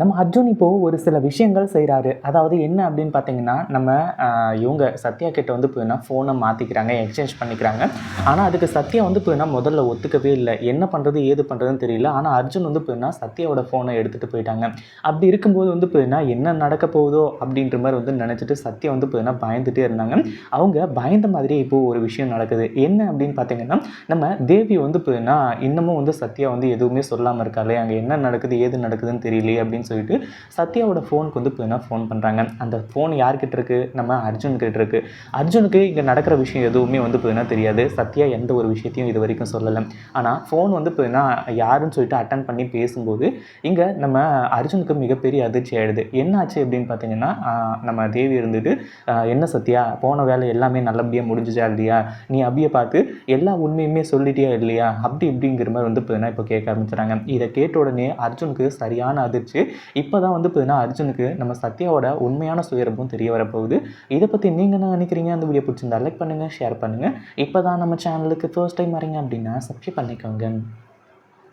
நம்ம அர்ஜுன் இப்போது ஒரு சில விஷயங்கள் செய்கிறாரு அதாவது என்ன அப்படின்னு பார்த்தீங்கன்னா நம்ம இவங்க சத்யா கிட்ட வந்து போயின்னா ஃபோனை மாற்றிக்கிறாங்க எக்ஸ்சேஞ்ச் பண்ணிக்கிறாங்க. ஆனால் அதுக்கு சத்யா வந்து போயின்னா முதல்ல ஒத்துக்கவே இல்லை. என்ன பண்ணுறது ஏது பண்ணுறதுன்னு தெரியல. ஆனால் அர்ஜுன் வந்து போயின்னா சத்யாவோட ஃபோனை எடுத்துகிட்டு போயிட்டாங்க. அப்படி இருக்கும்போது வந்து போயின்னா என்ன நடக்க போகுதோ அப்படின்ற மாதிரி வந்து நினச்சிட்டு சத்யா வந்து போயின்னா பயந்துகிட்டே இருந்தாங்க. அவங்க பயந்த மாதிரியே இப்போது ஒரு விஷயம் நடக்குது. என்ன அப்படின்னு பார்த்தீங்கன்னா நம்ம தேவி வந்து போயின்னா இன்னமும் வந்து சத்யா வந்து எதுவுமே சொல்லாமல் இருக்காளே. அங்கே என்ன நடக்குது ஏது நடக்குதுன்னு தெரியலையே அப்படின்னு சொல்லிட்டு சத்யாவோட ஃபோனுக்கு வந்து போயின்னா ஃபோன் பண்ணுறாங்க அந்த ஃபோன் யார்கிட்ட இருக்குது நம்ம அர்ஜுன்கிட்ட இருக்குது அர்ஜுனுக்கு இங்கே நடக்கிற விஷயம் எதுவுமே வந்து போயின்னா தெரியாது. சத்யா எந்த ஒரு விஷயத்தையும் இது வரைக்கும் சொல்லலை. ஆனால் ஃபோன் வந்து போயின்னா யாருன்னு சொல்லிட்டு அட்டன் பண்ணி பேசும்போது இங்கே நம்ம அர்ஜுனுக்கு மிகப்பெரிய அதிர்ச்சி ஆயிடுது. என்னாச்சு அப்படின்னு பார்த்தீங்கன்னா நம்ம தேவி இருந்துட்டு என்ன சத்யா போன வேலை எல்லாமே நல்லபடியாக முடிஞ்சுச்சா இல்லையா? நீ அபியை பார்த்து எல்லா உண்மையுமே சொல்லிட்டியா இல்லையா? அப்படி இப்படிங்கிற மாதிரி வந்து பார்த்தீங்கன்னா இப்போ கேட்க ஆரம்பிச்சுறாங்க. இதை கேட்ட உடனே அர்ஜுனுக்கு சரியான அதிர்ச்சி இப்போ தான் வந்து பார்த்தீங்கன்னா அர்ஜுனுக்கு நம்ம சத்யாவோட உண்மையான சுயரப்பும் தெரிய வரப்போகுது. இதை பற்றி நீங்கள் என்ன நினைக்கிறீங்க? அந்த வீடியோ பிடிச்சிருந்தா லைக் பண்ணுங்கள் ஷேர் பண்ணுங்கள் இப்போ தான் நம்ம சேனலுக்கு ஃபர்ஸ்ட் டைம் வரீங்க அப்படின்னா சப்ஸ்கிரைப் பண்ணிக்கோங்க.